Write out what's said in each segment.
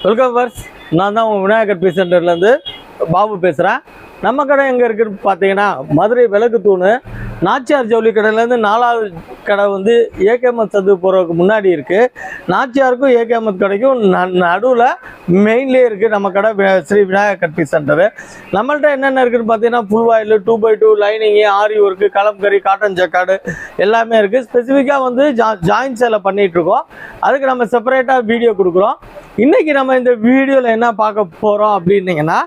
Welcome first நான் தான் உங்கள் விநாயகர் பி சென்டர்லேருந்து பாபு பேசுகிறேன் நம்ம கடை எங்கே இருக்குன்னு பார்த்தீங்கன்னா மதுரை விளக்கு தூணு நாச்சியார் ஜவுளி கடையிலேருந்து நாலாவது கடை வந்து ஏகேமத் சந்து போகிறதுக்கு முன்னாடி இருக்குது நாச்சியாருக்கும் ஏகேமத் கடைக்கும் நடுவில் மெயின்லேயே இருக்குது நம்ம கடை ஸ்ரீ விநாயகர் கட்பி சென்டரு. நம்மள்ட்ட என்னென்ன இருக்குதுன்னு பார்த்தீங்கன்னா full two by two lining aari work kalamkari cotton jacquard எல்லாமே இருக்குது ஸ்பெசிஃபிக்காக வந்து ஜா ஜாயின் சேலை பண்ணிகிட்ருக்கோம் அதுக்கு நம்ம செப்பரேட்டாக வீடியோ கொடுக்குறோம். இன்றைக்கி நம்ம இந்த வீடியோவில் என்ன பார்க்க போகிறோம் அப்படின்னீங்கன்னா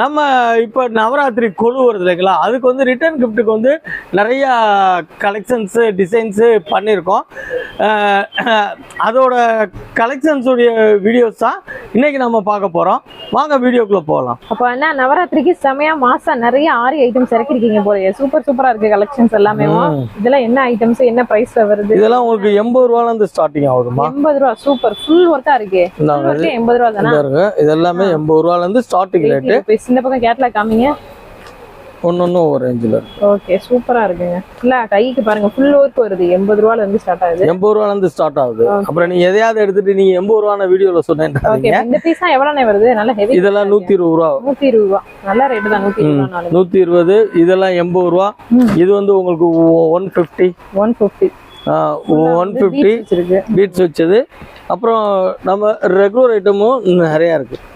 நம்ம இப்போ நவராத்திரி கொழு வருது இல்லைங்களா? அதுக்கு வந்து ரிட்டர்ன் கிஃப்ட்டுக்கு வந்து நிறையா கலெக்ஷன்ஸு டிசைன்ஸு பண்ணியிருக்கோம் அதோட கலெக்ஷன்ஸுடைய வீடியோஸ் தான் இன்னைக்கு நம்ம பார்க்க போகிறோம் வாங்க வீடியோக்குள்ளே போகலாம். அப்போ என்ன நவராத்திரிக்கு செமையா மாசம் நிறைய ஆரி ஐட்டம்ஸ் இறக்கிருக்கீங்க போலயே. சூப்பர் சூப்பரா இருக்கு கலெக்ஷன்ஸ் எல்லாமே. இதெல்லாம் என்ன ஐட்டம்ஸ் என்ன பிரைஸ்ல வருது? இதெல்லாம் உங்களுக்கு எண்பது ரூபாலேருந்து ஸ்டார்டிங் ஆகுதுமா எண்பது ரூபா சூப்பர் ஃபுல் ஒர்க்கா இருக்கே. எண்பது ரூபா தானே? இது எல்லாமே எண்பது ரூபாலேருந்து ஸ்டார்டிங் ரேட்டு இந்த பக்கம் கேட்லாக் காமிங்க. ஒன்று ஒன்று ஒரு ரேஞ்சில் ஓகே சூப்பரா இருக்குங்க. இல்ல கைக்கு பாருங்க ஃபுல் ஒர்க் வருது. எண்பது ரூபால இருந்து ஸ்டார்ட் ஆகுது. எண்பது ரூபாலேருந்து ஸ்டார்ட் ஆகுது. அப்புறம் நீங்க எதையாவது எடுத்துட்டு நீங்க எண்பது ரூபான வீடியோல சொன்னேன் ஓகே இந்த பீஸ் எவ்வளவு வருது? நல்ல ஹெவி இதெல்லாம் நூத்தி இருபது ரூபா. நூத்தி இருபது ரூபா. நல்ல ரேட்டு தான் நூத்தி இருபது ரூபா நூத்தி இருபது. இதெல்லாம் எண்பது ரூபா. இது வந்து உங்களுக்கு one fifty one fifty one fifty beads வச்சது. அப்புறம் நம்ம ரெகுலர் ஐட்டமும் நிறைய இருக்கு. இதோ இது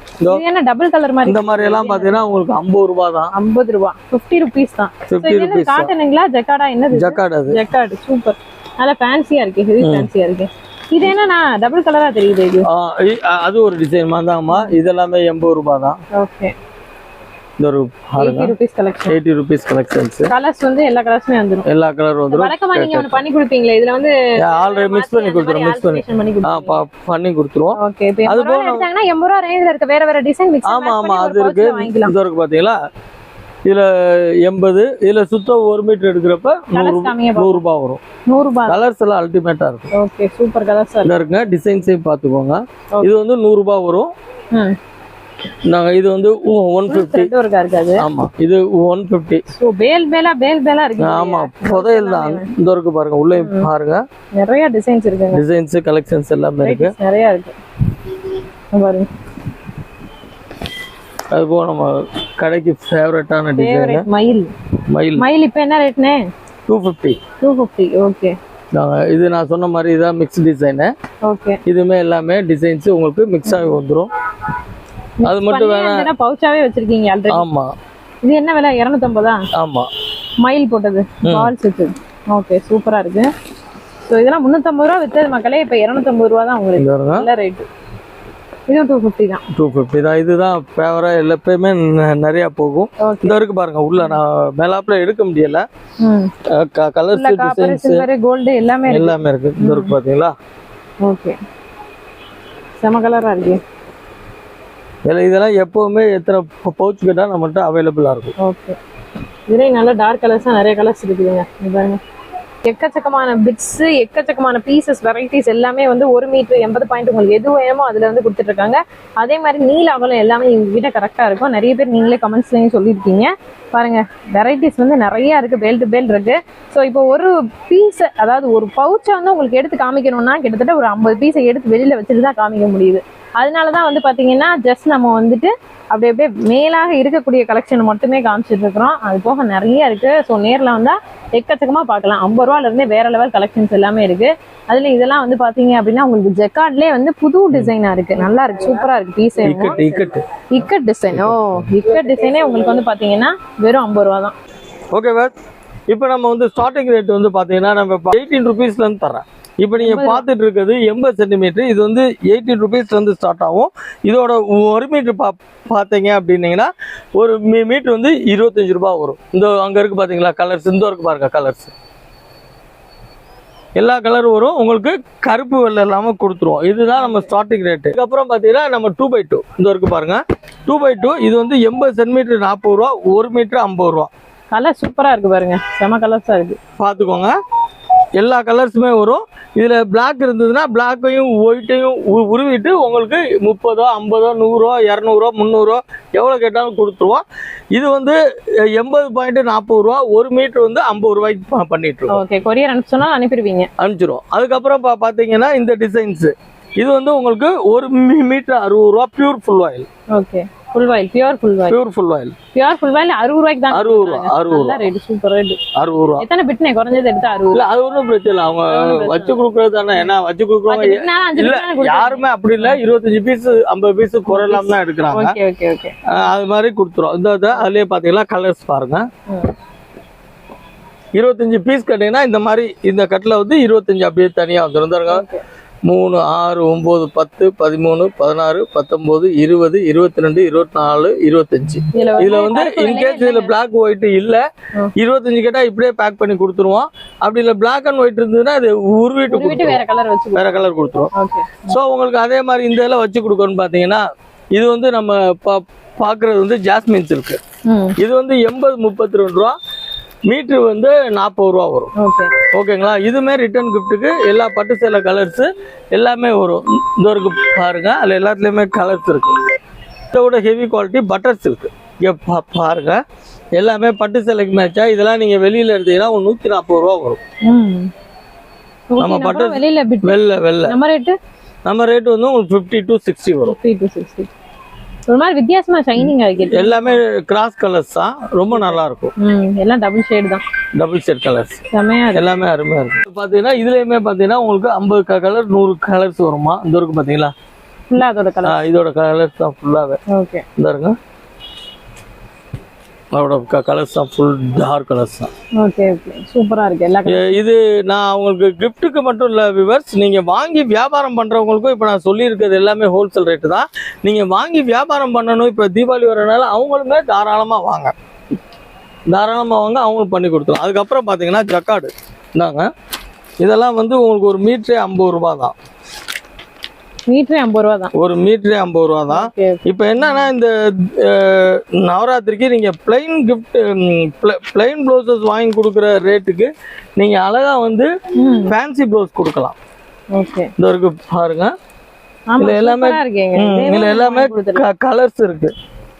என்ன டபுள் கலர் மாதிரி இந்த மாதிரி எல்லாம் பாத்தீங்கன்னா உங்களுக்கு ஐம்பது ரூபா தான் ஐம்பது ரூபா. ஃபிஃப்டி ருபீஸ் தான். So, ஃபிஃப்டி இது என்ன ருபீஸ் காட்டனுங்களா ஜக்காடா என்னது ஜக்கார்டு அது. சூப்பர் நல்லா ஃபேன்சியா இருக்கு. ஹெவி ஃபேன்சியா இருக்கு. இது என்னன்னா டபுள் கலரா தெரியுது இது? அது ஒரு டிசைன் தான்மா. இதெல்லாமே எண்பது ரூபா தான் ஓகே இந்த ஒரு எயிட்டி ருபீஸ் கலெக்ஷன்ஸ் கலர்ஸ் வந்து எல்லா கலர்ஸுமே வந்துரும். எல்லா கலர் வந்துடும் வழக்கமா நீங்க ஒண்ணு பண்ணி கொடுப்பீங்களே? இதுல வந்து ஆல்ரெடி மிக்ஸ் பண்ணி கொடுத்துரும் மிக்ஸ் பண்ணி. பண்ணி கொடுத்துருவோம். ஓகே அது எடுத்தாங்கன்னா எண்பது ரூபா ரேஞ்சில் இருக்க வேற வேற டிசைன் மிக்ஸ் ஆமா ஆமா அது இருக்கு. இது இருக்கு பாத்தீங்களா? இதுல எண்பது இதுல சுத்தம் ஒரு மீட்டர் எடுக்கிறப்ப நூறு ரூபாய் வரும். நூறு ரூபாய் கலர்ஸ் எல்லாம் அல்டிமேட்டா இருக்கும். ஓகே சூப்பர் கலர்ஸ் இருக்குங்க டிசைன்ஸையும் பாத்துக்கோங்க. இது வந்து நூறு ரூபாய் வரும். ம் நாங்க இது வந்து ஒன் பிப்டி த்ரெட் ஒர்க்கா இருக்காது ஆமா இது ஒன் பிப்டி ஸோ பேல் பேலா பேல் பேலா இருக்கு ஆமா புதையல் தான். இந்த இருக்கு பாருங்க உள்ளே பாருங்க. நிறைய டிசைன்ஸ் இருக்குங்க. டிசைன்ஸ் கலெக்ஷன்ஸ் எல்லாமே இருக்கு. நிறைய இருக்கு. பாருங்க. அது போக நம்ம கடைக்கு ஃபேவரட்டான டிசைன் மயில். மயில். மயில் இப்போ என்ன ரேட்னே two fifty two fifty okay இது நான் சொன்ன மாதிரி இதான் மிக்ஸ் டிசைனு ஓகே இதுமே எல்லாமே டிசைன்ஸ் உங்களுக்கு மிக்ஸ் ஆகி வந்துடும் அது மட்டும் வேணா பவுச்சாவே வச்சிருக்கீங்க ஆல்ரெடி ஆமா. இது என்ன விலை? இரநூத்தம்பதா? ஆமா. மயில் போட்டது. பால் செட்டு ஓகே சூப்பரா இருக்கு. ஸோ இதெல்லாம் முந்நூற்றம்பது ரூபா வித்தது மக்களே. இப்போ இரநூத்தம்பது ரூபா தான் உங்களுக்கு. நல்ல ரேட்டு இதுவும் டூ ஃபிஃப்டி தான். டூ ஃபிஃப்டி தான். இதுதான் ஃபேவரா எப்பயுமே நிறைய போகும். இந்த இருக்கு பாருங்க. உள்ள நான் மேலாப்ல எடுக்க முடியல. கலர்ஸ் காப்பர் டிசைன்ஸ் கோல்டு எல்லாமே எல்லாமே இருக்கு. இந்த இருக்கு பாத்தீங்களா? ஓகே செம கலரா இருக்கு. இதெல்லாம் எப்பவுமே எத்தனை பவுச் கேட்டால் நம்மகிட்ட அவைலபிளா இருக்கும். ஓகே இதுலேயே நல்ல டார்க் கலர்ஸ்லாம் நிறைய கலர்ஸ் இருக்குதுங்க. இது பாருங்க. எக்கச்சக்கமான பிட்ஸு எக்கச்சக்கமான பீசஸ் வெரைட்டிஸ் எல்லாமே வந்து ஒரு மீட்டர் எண்பது பாயிண்ட் உங்களுக்கு எது வேணுமோ அதுல வந்து கொடுத்துட்ருக்காங்க அதே மாதிரி நீல அகலம் எல்லாமே இவங்க கரெக்டாக கரெக்டா இருக்கும். நிறைய பேர் நீங்களே கமெண்ட்ஸ்லேயும் சொல்லியிருக்கீங்க. பாருங்க வெரைட்டிஸ் வந்து நிறைய இருக்கு பேல் டு பேல் இருக்கு. ஸோ இப்போ ஒரு பீஸை அதாவது ஒரு பவுச்சை வந்து உங்களுக்கு எடுத்து காமிக்கணும்னா கிட்டத்தட்ட ஒரு ஐம்பது பீஸை எடுத்து வெளியில வச்சுட்டு தான் காமிக்க முடியுது. அதனால தான் வந்து பாத்தீங்கன்னா ஜஸ்ட் நம்ம வந்துட்டு அப்படி அப்படியே மேலாக இருக்கக்கூடிய கலெக்ஷன் மட்டுமே காமிச்சிட்டு இருக்கிறோம் அது போக நிறைய இருக்கு. ஸோ நேர்ல வந்தா எக்கச்சக்கமா பார்க்கலாம். ஐம்பது ரூபால இருந்தே வேற லெவல் கலெக்ஷன்ஸ் எல்லாமே இருக்கு. அதுல இதெல்லாம் வந்து பாத்தீங்க அப்படின்னா உங்களுக்கு ஜெக்கார்ட்லயே வந்து புது டிசைனா இருக்கு. நல்லா இருக்கு. சூப்பரா இருக்கு. Piece ikat design oh ikat டிசைனே உங்களுக்கு வந்து பாத்தீங்கன்னா வெறும் ஐம்பது ரூபா தான். ஓகே வேட் இப்போ நம்ம வந்து ஸ்டார்டிங் ரேட் வந்து பாத்தீங்கன்னா நம்ம எயிட்டீன் ருபீஸ்ல இருந்து தரேன் இப்போ நீங்க பார்த்துட்டு இருக்கிறது எண்பது சென்டிமீட்டர். இது வந்து எயிட்டீன் ருபீஸ்ல இருந்து ஸ்டார்ட் ஆகும். இதோட ஒரு மீட்டர் பா பார்த்தீங்க அப்படின்னீங்கன்னா ஒரு மீ மீட்டர் வந்து இருபத்தஞ்சு ரூபாய் வரும். இந்த அங்க இருக்கு பாத்தீங்களா கலர்ஸ் இந்த இருக்கு பாருங்க கலர்ஸ் எல்லா கலரும் வரும். உங்களுக்கு கருப்பு வெள்ளை இல்லாம கொடுத்துருவோம். இதுதான் நம்ம ஸ்டார்டிங் ரேட்டு அதுக்கப்புறம் பார்த்தீங்கன்னா நம்ம டூ பை டூ இந்த இருக்கு பாருங்க. டூ பை டூ இது வந்து எண்பது சென்டிமீட்டர் நாற்பது ரூபா ஒரு மீட்டர் ஐம்பது ரூபா. கலர் சூப்பரா இருக்கு பாருங்க. செம கலர்ஸா இருக்கு. பார்த்துக்கோங்க எல்லா கலர்ஸுமே வரும். இதில் Black இருந்ததுன்னா பிளாக்கையும் ஒயிட்டையும் உருவிட்டு உங்களுக்கு முப்பதோ ஐம்பதோ நூறோ இரநூறுவா முந்நூறுவா எவ்வளோ கேட்டாலும் கொடுத்துருவோம். இது வந்து எண்பது பாயிண்ட் நாற்பது ரூபா ஒரு மீட்டர் வந்து ஐம்பது ரூபாய்க்கு பண்ணிட்டு ஓகே கொரியர் அனுப்பிச்சோன்னா அனுப்பிடுவீங்க. அனுப்பிச்சிரும் அதுக்கப்புறம் பா பார்த்தீங்கன்னா இந்த டிசைன்ஸு இது வந்து உங்களுக்கு ஒரு மீட்டர் அறுபது ரூபா pure full oil okay. Full voile pure full pure full oil pure full voile அறுபது ரூபாய்க்கு தான் அறுபது ரூபா அறுபது ரூபா. நல்ல ரேட் சூப்பர் ரேட் அறுபது ரூபா. எத்தனை பிட்னே குறைஞ்சது எடுத்தா இல்ல பிரச்சனை இல்லை. அவங்க வச்சு கொடுக்கறது தானே? வச்சு கொடுக்குறவங்க இல்ல யாருமே அப்படி இல்ல. இருபத்தஞ்சு பீஸ் ஐம்பது பீஸ் குறையில்லாம தான் எடுக்கிறாங்க. ஓகே ஓகே ஓகே அஹ் அது மாதிரி கொடுத்துரும். இந்த அதுலயே பாத்தீங்கன்னா கலர்ஸ் பாருங்க. இருபத்தஞ்சு பீஸ் கட்டிங்கன்னா இந்த மாதிரி இந்த கட்டில் வந்து இருபத்தஞ்சு அப்படியே தனியா வந்துடும் மூணு ஆறு ஒன்பது பத்து பதிமூணு பதினாறு பத்தொன்பது இருபது இருபத்தி ரெண்டு இருபத்தி நாலு இருபத்தஞ்சு இதுல வந்து இன்கேஸ் இதுல பிளாக் ஒயிட் இல்ல. இருபத்தஞ்சு கேட்டா இப்படியே பேக் பண்ணி கொடுத்துருவோம். அப்படி இல்ல பிளாக் அண்ட் ஒயிட் இருந்ததுன்னா அது உருவிட்டு வேற கலர் வச்சு வேற கலர் கொடுத்துருவோம். ஸோ உங்களுக்கு அதே மாதிரி இந்த இதில் வச்சு கொடுக்கணும்னு பார்த்தீங்கன்னா இது வந்து நம்ம பா பார்க்குறது வந்து ஜாஸ்மின் இருக்கு. ம். இது வந்து எண்பது முப்பத்தி ரெண்டு ரூபா. மீட்ரு வந்து நாற்பது ரூபா வரும். ஓகே. ஓகேங்களா? இதுமே ரிட்டர்ன் கிஃப்ட்டுக்கு எல்லா பட்டு சேலை கலர்ஸு எல்லாமே வரும். இந்த இருக்கு பாருங்க. அதில் எல்லாத்துலேயுமே கலர்ஸ் இருக்கு. இதை விட ஹெவி குவாலிட்டி பட்டர்ஸ் இருக்கு. இங்கே பா பாருங்க. எல்லாமே பட்டு சேலைக்கு மேட்சா இதெல்லாம் நீங்கள் வெளியில் எடுத்தீங்கன்னா ஒரு நூற்றி நாற்பது ரூபா வரும். நம்ம பட்டர் வெளியில பிட் வெள்ளை வெள்ளை. நம்ம ரேட்டு நம்ம ரேட் வந்து உங்களுக்கு ஃபிஃப்டி டு சிக்ஸ்டி வரும். ஃபிஃப்டி டு சிக்ஸ்டி ஒரு மாதிரி வித்தியாசமா ஷைனிங் ஆகிட்டு எல்லாமே கிராஸ் கலர்ஸ் தான். ரொம்ப நல்லா இருக்கும் எல்லாம் டபுள் ஷேட் தான். டபுள் செட் கலர்ஸ் செமையா இருக்கு. எல்லாமே அருமையா இருக்கு. பாத்தீங்கன்னா இதுலயுமே பாத்தீங்கன்னா உங்களுக்கு ஐம்பது கலர் நூறு கலர்ஸ் வருமா? இந்த இருக்கு பாத்தீங்களா? ஃபுல்லா அதோட ஆ, கலர் இதோட கலர்ஸ் தான் ஃபுல்லாவே ஓகே இந்த அதோட கலர்ஸ் தான் ஃபுல் டார்க் கலர்ஸ் தான். ஓகே ஓகே சூப்பரா இருக்கு எல்லா இது நான் உங்களுக்கு கிஃப்ட்டுக்கு மட்டும் இல்லை விவர்ஸ் நீங்கள் வாங்கி வியாபாரம் பண்ணுறவங்களுக்கும் இப்போ நான் சொல்லியிருக்கிறது எல்லாமே ஹோல்சேல் ரேட்டு தான். நீங்கள் வாங்கி வியாபாரம் பண்ணணும் இப்போ தீபாவளி வரனால அவங்களுமே தாராளமாக வாங்க. தாராளமாக வாங்க அவங்களுக்கு பண்ணி கொடுத்துரும் அதுக்கப்புறம் பார்த்தீங்கன்னா ஜக்காடு. இந்தாங்க. இதெல்லாம் வந்து உங்களுக்கு ஒரு மீட்டரே ஐம்பது ரூபா தான். மீட்டரே ஐம்பது ரூபா தான். ஒரு மீட்டரே ஐம்பது ரூபா தான். இப்போ என்னன்னா இந்த நவராத்திரிக்கு நீங்கள் பிளைன் கிஃப்ட் பிளைன் ப்ளவுசஸ் வாங்கி கொடுக்குற ரேட்டுக்கு நீங்கள் அழகாக வந்து ஃபேன்சி ப்ளவுஸ் கொடுக்கலாம். ஓகே. இந்த இருக்கு பாருங்க. இதுல எல்லாமே- இதுல எல்லாமே கலர்ஸ் இருக்கு.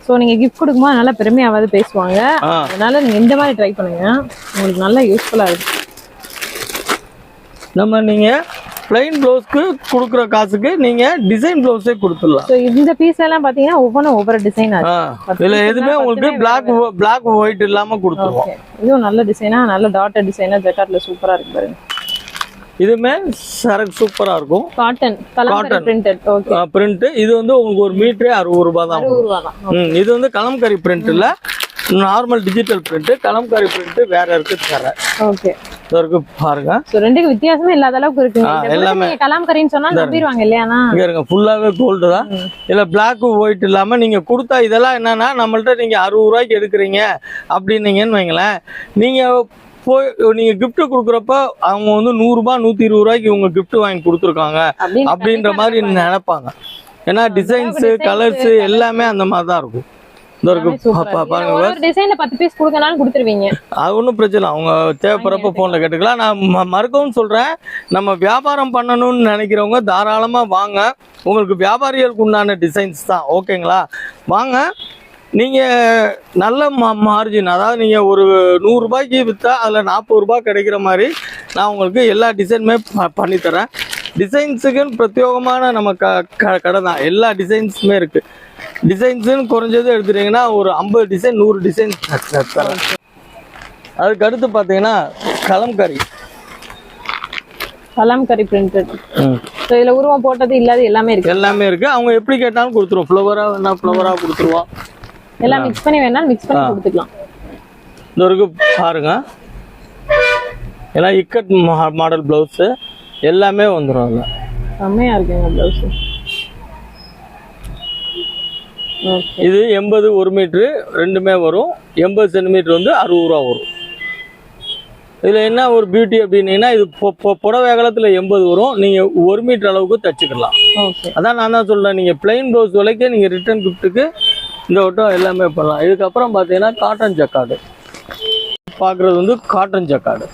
ஸோ நீங்க கிஃப்ட் கொடுக்கும்போது நல்லா பெருமையாவது பேசுவாங்க. அதனால நீங்க இந்த மாதிரி ட்ரை பண்ணுங்க. உங்களுக்கு நல்லா யூஸ்ஃபுல்லா இருக்கு. நம்ம நீங்க பிளைன் ப்ளவுஸ்க்கு கொடுக்குற காசுக்கு நீங்க டிசைன் ப்ளவுஸே கொடுத்துடலாம். இந்த பீஸ் எல்லாம் பாத்தீங்கன்னா ஒவ்வொன்றும் ஒவ்வொரு டிசைன் இதுல எதுவுமே உங்களுக்கு பிளாக் பிளாக் ஒயிட் இல்லாம கொடுத்துருவோம். இதுவும் நல்ல டிசைனா நல்ல டாட்டர் டிசைனா ஜக்கார்ட்ல சூப்பரா இருக்கு பாருங்க. இதுவுமே சரக்கு சூப்பரா இருக்கும். Cotton Cotton. Printed okay print இது வந்து உங்களுக்கு ஒரு மீட்டரே அறுபது ரூபாய் தான் இது வந்து கலம்கரி பிரிண்ட் இல்ல. Normal digital print kalamkari print வேற இருக்கு தர ஓகே இருக்கு பாருங்க. ஸோ ரெண்டுக்கு வித்தியாசமே இல்லாத அளவுக்கு கொடுத்து எல்லாமே. நீங்க கலாம் கரின்னு சொன்னா நம்பிடுவாங்க இல்லையாண்ணா இங்க இருங்க ஃபுல்லாவே கோல்டு தான். இல்ல பிளாக் ஒயிட் இல்லாம நீங்க கொடுத்தா இதெல்லாம் என்னன்னா நம்மள்ட்ட நீங்க அறுபது ரூபாய்க்கு எடுக்கிறீங்க அப்படின்னீங்கன்னு வைங்களேன். நீங்க போய் நீங்க gift கொடுக்குறப்ப அவங்க வந்து நூறு ரூபாய் நூத்தி இருபது ரூபாய்க்கு இவங்க gift வாங்கி கொடுத்துருக்காங்க அப்படின்ற மாதிரி நினைப்பாங்க. ஏன்னா டிசைன்ஸ் கலர்ஸ் எல்லாமே அந்த மாதிரி தான் இருக்கும். இந்த இருக்கு பா- பா- பாருங்க ஒரு டிசைன்ல பத்து பீஸ் கொடுக்கனாலும் கொடுத்துருவீங்க. அது ஒன்றும் பிரச்சனை இல்லை. அவங்க தேவைப்படுறப்ப ஃபோனில் கேட்டுக்கலாம். நான் மறுக்கவும் சொல்கிறேன் நம்ம வியாபாரம் பண்ணணும்னு நினைக்கிறவங்க தாராளமாக வாங்க. உங்களுக்கு வியாபாரிகளுக்கு உண்டான டிசைன்ஸ் தான். ஓகேங்களா? வாங்க. நீங்கள் நல்ல மா மார்ஜின் அதாவது நீங்கள் ஒரு நூறுரூபாய்க்கு விற்றா அதில் நாற்பது ரூபாய் கிடைக்கிற மாதிரி நான் உங்களுக்கு எல்லா டிசைனுமே ப பண்ணித்தரேன். டிசைன்ஸுக்குன்னு பிரத்யேகமான நம்ம க கடை தான் எல்லா டிசைன்ஸுமே இருக்குது டிசைன்ஸுன்னு குறைஞ்சது எடுத்துட்டீங்கன்னா ஒரு ஐம்பது டிசைன் நூறு டிசைன் தரேன் அதுக்கு அடுத்து பார்த்தீங்கன்னா கலம்கரி கலாம்கரி பிரிண்டட் ஸோ இதுல உருவம் போட்டது இல்லாத எல்லாமே இருக்கு. எல்லாமே இருக்கு. அவங்க எப்படி கேட்டாலும் கொடுத்துருவோம் ஃப்ளவரா வேணா ஃப்ளவரா கொடுத்துருவோம் எல்லாம் மிக்ஸ் பண்ணி வேணாலும் மிக்ஸ் பண்ணி கொடுத்துக்கலாம். இந்த இருக்கு பாருங்க. எல்லாம் இக்கட் மாடல் பிளவுஸ் எல்லாமே வந்துடும் அதில். செம்மையா இருக்குங்க பிளவுஸ் இது எண்பது ஒரு மீட்ரு ரெண்டுமே வரும். எண்பது சென்டிமீட்டர் வந்து அறுபது ரூபா வரும். இதில் என்ன ஒரு பியூட்டி அப்படின்னீங்கன்னா இது புடவை அகலத்தில் எண்பது வரும். நீங்கள் ஒரு மீட்டர் அளவுக்கு தச்சுக்கலாம் அதான் நான் தான் சொல்றேன். நீங்க பிளைன் ப்ளவுஸ் விலைக்கு நீங்க ரிட்டர்ன் கிஃப்ட்டுக்கு இந்த வட்டம் எல்லாமே பண்ணலாம். இதுக்கப்புறம் பார்த்தீங்கன்னா காட்டன் ஜக்காடு பார்க்குறது வந்து காட்டன் ஜக்காடு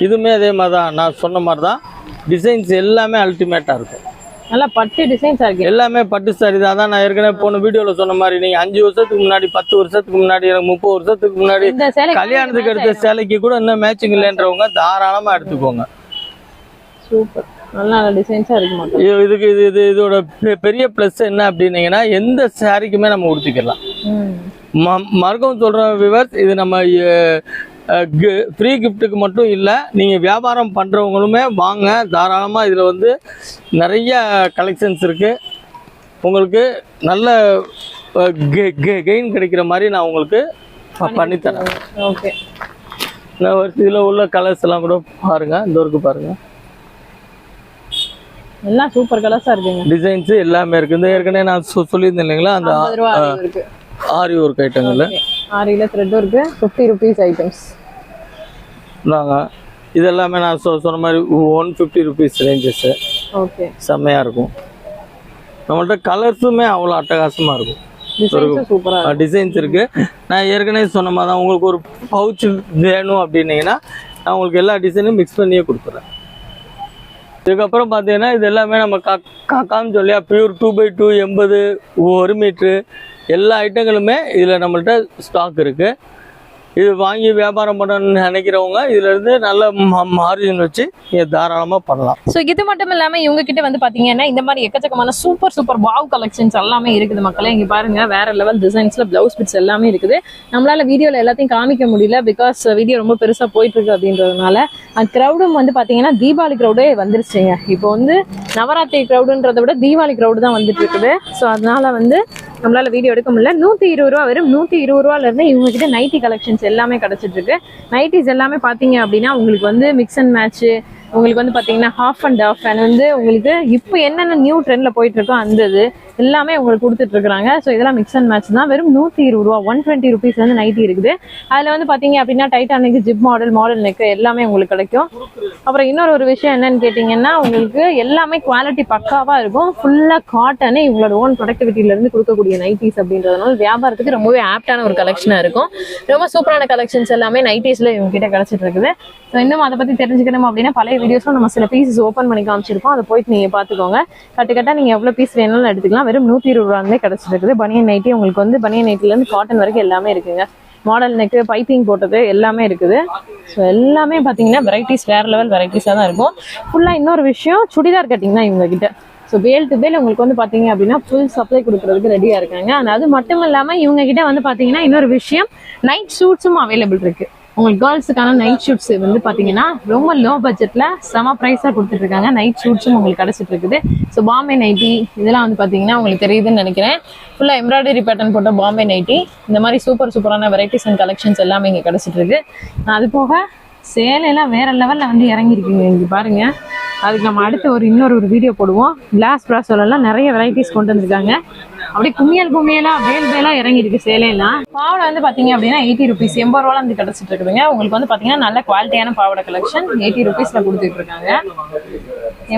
இதுவுமே அதே மாதிரி தான் நான் சொன்ன மாதிரி தான் டிசைன்ஸ் எல்லாமே அல்டிமேட்டாக இருக்கும். நல்லா பட்டு டிசைன்ஸ் இருக்கு. எல்லாமே பட்டு சாரி தான் அதான் நான் ஏற்கனவே போன வீடியோவில் சொன்ன மாதிரி நீங்கள் அஞ்சு வருஷத்துக்கு முன்னாடி பத்து வருஷத்துக்கு முன்னாடி முப்பது வருஷத்துக்கு முன்னாடி கல்யாணத்துக்கு எடுத்த சேலைக்கு கூட இன்னும் மேட்சிங் இல்லைன்றவங்க தாராளமாக எடுத்துக்கோங்க. சூப்பர் இதுக்கு இது இது இதோட பெரிய ப்ளஸ் என்ன அப்படின்னீங்கன்னா எந்த சாரிக்குமே நம்ம உடுத்திக்கலாம். ம். ம- மறுக்கவும் சொல்கிறேன் விவர்ஸ் இது நம்ம ஃப்ரீ கிஃப்ட்டுக்கு மட்டும் இல்லை நீங்கள் வியாபாரம் பண்ணுறவங்களுமே வாங்க. தாராளமாக இதில் வந்து நிறைய கலெக்ஷன்ஸ் இருக்குது உங்களுக்கு நல்ல கெயின் கிடைக்கிற மாதிரி நான் உங்களுக்கு பண்ணித்தரேன் ஓகே இந்த இதில் உள்ள கலர்ஸ் எல்லாம் கூட பாருங்கள் இந்த ஒருக்கு பாருங்கள் எல்லாம் சூப்பர் கலர்ஸா இருக்குங்க. டிசைன்ஸு எல்லாமே இருக்குது இந்த ஏற்கனவே நான் சொ சொல்லியிருந்தேன் இல்லைங்களா? அந்த ஆரி ஒர்க் ஐட்டங்கள் ஆரியில த்ரெட்டும் இருக்கு. ஃபிஃப்டி ருபீஸ் ஐட்டம்ஸ் நாங்கள் இது எல்லாமே நான் சொன்ன மாதிரி one fifty rupees ranges okay செம்மையாக இருக்கும். நம்மள்ட்ட கலர்ஸுமே அவ்வளோ அட்டகாசமாக இருக்கும். இருக்கு டிசைன்ஸ் இருக்குது நான் ஏற்கனவே சொன்ன மாதிரி தான் உங்களுக்கு ஒரு பவுச் வேணும் அப்படின்னீங்கன்னா நான் உங்களுக்கு எல்லா டிசைனும் மிக்ஸ் பண்ணியே கொடுத்துட்றேன் இதுக்கப்புறம் பார்த்தீங்கன்னா இது எல்லாமே நம்ம கா கா காமிச்சோம் இல்லையா பியூர் டூ பை டூ எண்பது ஒரு மீட்ரு எல்லா ஐட்டங்களுமே இதில் நம்மள்ட்ட ஸ்டாக் இருக்குது இது வாங்கி வியாபாரம் பண்ணணும்னு நினைக்கிறவங்க இதுலேருந்து நல்ல மார்ஜின் வச்சு நீங்கள் தாராளமாக பண்ணலாம். ஸோ இது மட்டும் இல்லாம இவங்க கிட்ட வந்து பாத்தீங்கன்னா இந்த மாதிரி எக்கச்சக்கமான சூப்பர் சூப்பர் வாவ் கலெக்ஷன்ஸ் எல்லாமே இருக்குது மக்களே. இங்க பாருங்க வேற லெவல் டிசைன்ஸ்ல பிளவுஸ் பிட்ஸ் எல்லாமே இருக்குது. நம்மளால வீடியோல எல்லாத்தையும் காமிக்க முடியல பிகாஸ் வீடியோ ரொம்ப பெருசா போயிட்டு இருக்கு அப்படின்றதுனால க்ரௌடும் வந்து பாத்தீங்கன்னா தீபாவளி க்ரௌடே வந்துருச்சுங்க. இப்போ வந்து நவராத்திரி க்ரௌடுன்றதை விட தீபாவளி க்ரௌடு தான் வந்துட்டு இருக்குது ஸோ அதனால வந்து நம்மளால வீடியோ எடுக்க முடியல. நூத்தி இருபது ரூபா வரும் நூத்தி இருபது ரூபால இருந்து இவங்க கிட்ட நைட்டி கலெக்ஷன்ஸ் எல்லாமே கிடைச்சிட்டு இருக்கு. நைட்டிஸ் எல்லாமே பாத்தீங்க அப்படின்னா உங்களுக்கு வந்து மிக்ஸ் அண்ட் மேட்ச் உங்களுக்கு வந்து பார்த்தீங்கன்னா ஹாஃப் அண்ட் ஆஃப் அண்ட் வந்து உங்களுக்கு இப்போ என்னென்ன நியூ ட்ரெண்டில் போயிட்டு இருக்கோ அந்த இது எல்லாமே உங்களுக்கு கொடுத்துட்ருக்குறாங்க ஸோ இதெல்லாம் மிக்ஸ் அண்ட் மேட்ச் தான். வெறும் நூற்றி இருபது ரூபா ஒன் டுவெண்ட்டி ருபீஸ் வந்து நைட்டி இருக்குது. அதில் வந்து பார்த்தீங்க அப்படின்னா Titanic zip model model neck எல்லாமே உங்களுக்கு கிடைக்கும். அப்புறம் இன்னொரு ஒரு விஷயம் என்னன்னு கேட்டிங்கன்னா உங்களுக்கு எல்லாமே குவாலிட்டி பக்காவாக இருக்கும். ஃபுல்லாக காட்டனே இவங்களோட ஓன் ப்ரொடக்டிவிட்டியிலேருந்து கொடுக்கக்கூடிய நைட்டிஸ் அப்படின்றதுனால வியாபாரத்துக்கு ரொம்பவே ஆப்டான ஒரு கலெக்ஷனாக இருக்கும். ரொம்ப சூப்பரான கலெக்ஷன்ஸ் எல்லாமே நைட்டிஸில் இவங்க கிட்ட கிடைச்சிட்டு இருக்குது. ஸோ இன்னும் அதை பற்றி தெரிஞ்சுக்கணும் அப்படின்னா பழைய வீடியோஸும் நம்ம சில பீசஸ் ஓப்பன் பண்ணி காமிச்சிருப்போம் அதை போயிட்டு நீங்கள் பார்த்துக்கோங்க. கட்டு கட்டாக நீங்கள் எவ்வளோ பீஸ் வேணாலும் எடுத்துக்கலாம். வெறும் நூற்றி இருபது ரூபாய்லேயே கிடச்சிருக்குது. பனியன் நைட்டி உங்களுக்கு வந்து பனியன் நைட்டிலேருந்து காட்டன் வரைக்கும் எல்லாமே இருக்குங்க. மாடல் நெக்கு பைப்பிங் போட்டது எல்லாமே இருக்குது. ஸோ எல்லாமே பார்த்தீங்கன்னா வெரைட்டிஸ் வேற லெவல் வெரைட்டிஸாக தான் இருக்கும். ஃபுல்லாக இன்னொரு விஷயம் சுடிதார் கட்டிங் தான் இவங்க கிட்ட ஸோ பேல் டு பேல் உங்களுக்கு வந்து பார்த்தீங்க அப்படின்னா ஃபுல் சப்ளை கொடுக்குறதுக்கு ரெடியாக இருக்காங்க. அது மட்டும் இல்லாமல் இவங்க கிட்ட வந்து பார்த்தீங்கன்னா இன்னொரு விஷயம் நைட் ஷூட்ஸும் அவைலபிள் இருக்குது உங்களுக்கு கேர்ள்ஸுக்கான நைட் ஷூட்ஸ் வந்து பார்த்தீங்கன்னா ரொம்ப லோ பட்ஜெட்டில் செம ப்ரைஸாக கொடுத்துட்ருக்காங்க. நைட் ஷூட்ஸும் உங்களுக்கு கிடச்சிட்டு இருக்குது ஸோ பாம்பே நைட்டி இதெல்லாம் வந்து பார்த்தீங்கன்னா உங்களுக்கு தெரியுதுன்னு நினைக்கிறேன். ஃபுல்லாக எம்ப்ராய்டரி பேட்டர்ன் போட்ட பாம்பே நைட்டி இந்த மாதிரி சூப்பர் சூப்பரான வெரைட்டிஸ் அண்ட் கலெக்ஷன்ஸ் எல்லாமே இங்கே கிடச்சிட்டு இருக்கு அது போக சேலையெல்லாம் வேற லெவலில் வந்து இறங்கியிருக்குங்க. இங்கே பாருங்கள் அதுக்கு நம்ம அடுத்து ஒரு இன்னொரு ஒரு வீடியோ போடுவோம். கிளாஸ் ப்ராசோலெல்லாம் நிறைய வெரைட்டிஸ் கொண்டு வந்திருக்காங்க. அப்படியே கும்மியல் கும்மியலா வேல் வேலா இறங்கி இருக்கு சேலையெல்லாம். பாவடை வந்து பாத்தீங்க அப்படின்னா எயிட்டி ருபீஸ் எண்பது ரூபால வந்து கிடைச்சிட்டு இருக்குதுங்க. உங்களுக்கு வந்து பாத்தீங்கன்னா நல்ல குவாலிட்டியான பாவாடை கலெக்ஷன் எயிட்டி ருபீஸ்ல கொடுத்துட்டு இருக்காங்க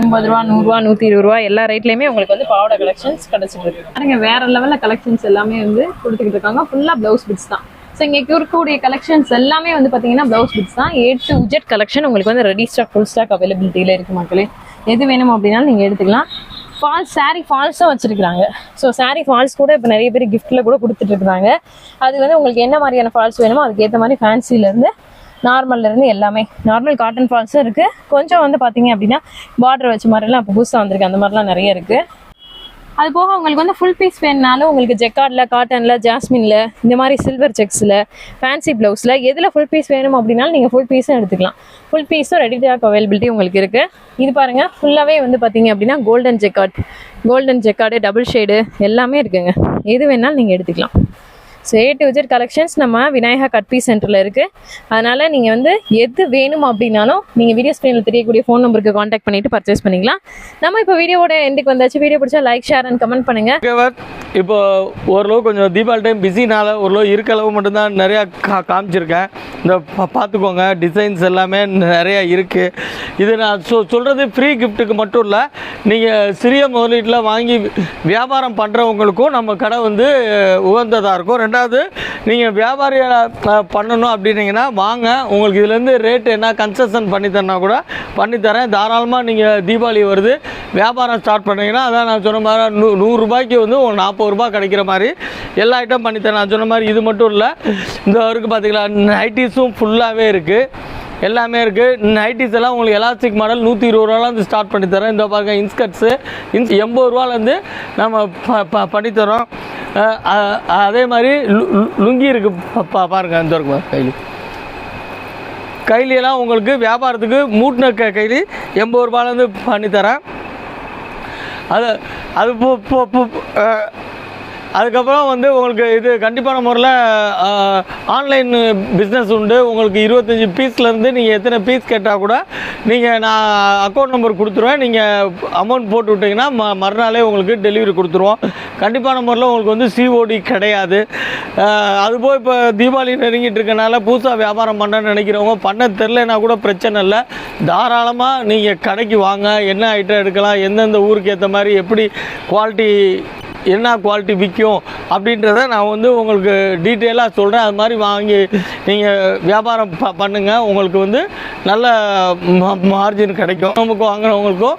எண்பது ரூபா நூறுரூவா நூத்தி இருபது ரூபா எல்லா ரேட்லயுமே உங்களுக்கு வந்து பாவாடை கலெக்ஷன்ஸ் கிடைச்சிட்டு இருக்கு. பாருங்க வேற லெவல்ல கலெக்ஷன்ஸ் எல்லாமே வந்து கொடுத்துக்கிட்டு இருக்காங்க. ஃபுல்லா பிளவுஸ் பிட்ஸ் தான். ஸோ இங்கே இருக்கக்கூடிய கலெக்ஷன்ஸ் எல்லாமே வந்து பார்த்தீங்கன்னா ப்ளவுஸ் பிட்ஸ் தான். ஏ டு ஜெட் கலெக்ஷன் உங்களுக்கு வந்து ரெடி ஸ்டாக் ஃபுல் ஸ்டாக் அவைலபிலிட்டியில் இருக்கு மக்களே. எது வேணும் அப்படின்னாலும் நீங்கள் எடுத்துக்கலாம். ஃபால்ஸ் saree ஃபால்ஸும் வச்சுருக்குறாங்க. ஸோ saree ஃபால்ஸ் கூட இப்போ நிறைய பேர் கிஃப்ட்டில் கூட கொடுத்துட்ருக்குறாங்க அது வந்து உங்களுக்கு என்ன மாதிரியான ஃபால்ஸ் வேணுமோ அதுக்கேற்ற மாதிரி ஃபேன்சிலேருந்து நார்மல்ல இருந்து எல்லாமே. நார்மல் காட்டன் ஃபால்ஸும் இருக்குது கொஞ்சம் வந்து பார்த்தீங்க அப்படின்னா பார்டர் வச்ச மாதிரிலாம் இப்போ புதுசாக வந்திருக்கு. அந்த மாதிரிலாம் நிறைய இருக்குது அது போக உங்களுக்கு வந்து ஃபுல் பீஸ் வேணுனாலும் உங்களுக்கு ஜெக்கார்டில் காட்டனில் ஜாஸ்மின்ல இந்த மாதிரி சில்வர் செக்ஸில் ஃபேன்சி ப்ளவுஸில் எதில் ஃபுல் பீஸ் வேணும் அப்படின்னாலும் நீங்கள் ஃபுல் பீஸும் எடுத்துக்கலாம். ஃபுல் பீஸும் ரெடிடாக் அவைலபிலிட்டி உங்களுக்கு இருக்குது இது பாருங்கள் ஃபுல்லாகவே வந்து பார்த்தீங்க அப்படின்னா golden jacquard golden jacquard double shade எல்லாமே இருக்குங்க. எது வேணாலும் நீங்கள் எடுத்துக்கலாம். So A to Z collections நம்ம விநாயகா கட்பி சென்டரில் இருக்குது அதனால் நீங்கள் வந்து எது வேணும் அப்படின்னாலும் நீங்கள் வீடியோ ஸ்க்ரீனில் தெரியக்கூடிய ஃபோன் நம்பருக்கு காண்டாக்ட் பண்ணிவிட்டு பர்ச்சேஸ் பண்ணிக்கலாம். நம்ம இப்போ வீடியோவோட எண்டுக்கு வந்தாச்சு. வீடியோ பிடிச்சா லைக் ஷேர் அண்ட் கமெண்ட் பண்ணுங்கள் இப்போ ஓரளவு கொஞ்சம் தீபாவளி டைம் பிஸினால ஓரளவு இருக்க அளவு மட்டும்தான் நிறையா கா காமிச்சிருக்கேன். இந்த பா பார்த்துக்கோங்க. டிசைன்ஸ் எல்லாமே நிறையா இருக்குது இது நான் சொ சொல்கிறது ஃப்ரீ கிஃப்ட்டுக்கு மட்டும் இல்லை. நீங்கள் சிறிய முதலீட்டில் வாங்கி வியாபாரம் பண்ணுறவங்களுக்கும் நம்ம கடை வந்து உகந்ததாக இருக்கும். ரெண்டாவது நீங்கள் வியாபாரியாக பண்ணணும் அப்படின்னீங்கன்னா வாங்க உங்களுக்கு இதுலேருந்து ரேட்டு என்ன கன்செஷன் பண்ணித்தரனா கூட பண்ணித்தரேன் தாராளமாக நீங்கள் தீபாவளி வருது வியாபாரம் ஸ்டார்ட் பண்ணிங்கன்னா அதான் நான் சொன்ன மாதிரி நூ நூறுரூபாய்க்கு வந்து ஒரு நாற்பது ரூபாய் கிடைக்கிற மாதிரி எல்லா ஐட்டம் பண்ணித்தரேன் நான் சொன்ன மாதிரி இது மட்டும் இல்லை இந்த வரைக்கும் பார்த்தீங்களா நைட்டிஸும் ஃபுல்லாகவே இருக்குது எல்லாமே இருக்குது நைட்டிஸ் எல்லாம் உங்களுக்கு எலாஸ்டிக் மாடல் நூற்றி இருபது ரூபாலேருந்து ஸ்டார்ட் பண்ணி தரோம் இந்த பாருங்க இன்ஸ்கட்ஸு இன்ஸ் எண்பது ரூபாலேருந்து நம்ம ப ப பண்ணித்தரோம் அதே மாதிரி லு- லுங்கி இருக்குது பா பாருங்கள் இந்த இருக்கும் கையில் கைலியெல்லாம் உங்களுக்கு வியாபாரத்துக்கு மூட்டின க கைலி எண்பது ரூபாலேருந்து பண்ணித்தரேன் அது அது அதுக்கப்புறம் வந்து உங்களுக்கு இது கண்டிப்பான முறையில் ஆன்லைன் பிஸ்னஸ் உண்டு. உங்களுக்கு இருபத்தஞ்சி பீஸ்லேருந்து நீங்கள் எத்தனை பீஸ் கேட்டால் கூட நீங்கள் நான் அக்கௌண்ட் நம்பர் கொடுத்துருவேன். நீங்கள் அமௌண்ட் போட்டு விட்டிங்கன்னா ம மறுநாளே உங்களுக்கு டெலிவரி கொடுத்துருவோம். கண்டிப்பான முறையில் உங்களுக்கு வந்து சிஓடி கிடையாது. அது அதுபோல் இப்போ தீபாவளி நெருங்கிட்டு இருக்கனால புதுசாக வியாபாரம் பண்ணணும்னு நினைக்கிறவங்க பண்ண தெரிலனா கூட பிரச்சனை இல்லை. தாராளமாக நீங்கள் கடைக்கு வாங்க. என்ன ஐட்டம் எடுக்கலாம் எந்தெந்த ஊருக்கு ஏற்ற மாதிரி எப்படி குவாலிட்டி என்ன குவாலிட்டி விற்கும் அப்படின்றத நான் வந்து உங்களுக்கு டீட்டெயிலாக சொல்கிறேன் அது மாதிரி வாங்கி நீங்கள் வியாபாரம் ப பண்ணுங்கள் உங்களுக்கு வந்து நல்ல மார்ஜின் கிடைக்கும். நமக்கு வாங்குறவங்களுக்கும்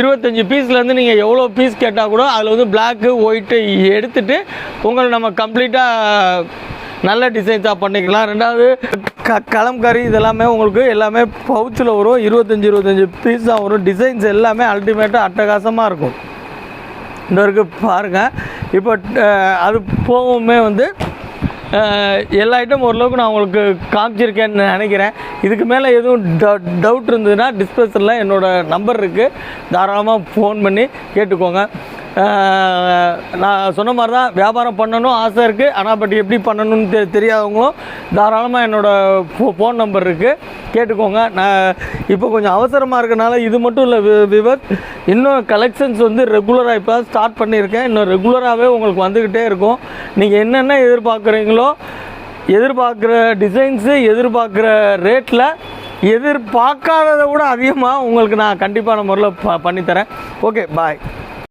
இருபத்தஞ்சி பீஸ்லேருந்து நீங்கள் எவ்வளோ பீஸ் கேட்டால் கூட அதில் வந்து பிளாக்கு ஒயிட்டு எடுத்துட்டு உங்களை நம்ம கம்ப்ளீட்டாக நல்ல டிசைன்ஸாக பண்ணிக்கலாம். ரெண்டாவது க கலம்கறி இதெல்லாமே உங்களுக்கு எல்லாமே பவுச்சில் வரும். இருபத்தஞ்சி இருபத்தஞ்சி பீஸாக வரும். டிசைன்ஸ் எல்லாமே அல்டிமேட்டாக அட்டகாசமாக இருக்கும். இந்த வரைக்கும் பாருங்கள் இப்போ அது போகவுமே வந்து எல்லா ஐட்டமும் ஓரளவுக்கு நான் உங்களுக்கு காமிச்சிருக்கேன்னு நினைக்கிறேன். இதுக்கு மேலே எதுவும் டவுட் இருந்ததுன்னா டிஸ்பிளேஸில் என்னோடய நம்பர் இருக்குது தாராளமாக ஃபோன் பண்ணி கேட்டுக்கோங்க. நான் சொன்ன மாதிரி தான் வியாபாரம் பண்ணணும் ஆசை இருக்குது ஆனால் பட் எப்படி பண்ணணும்னு தெ தெரியாதவங்களும் தாராளமாக என்னோடய ஃபோ ஃபோன் நம்பர் இருக்குது கேட்டுக்கோங்க. நான் இப்போ கொஞ்சம் அவசரமாக இருக்கனால இது மட்டும் இல்லை விவர். இன்னும் கலெக்ஷன்ஸ் வந்து ரெகுலராக இப்போ ஸ்டார்ட் பண்ணியிருக்கேன். இன்னும் ரெகுலராகவே உங்களுக்கு வந்துக்கிட்டே இருக்கும். நீங்கள் என்னென்ன எதிர்பார்க்குறீங்களோ எதிர்பார்க்குற டிசைன்ஸு எதிர்பார்க்குற ரேட்டில் எதிர்பார்க்காததை விட அதிகமாக உங்களுக்கு நான் கண்டிப்பான முறையில் ப பண்ணித்தரேன். Okay bye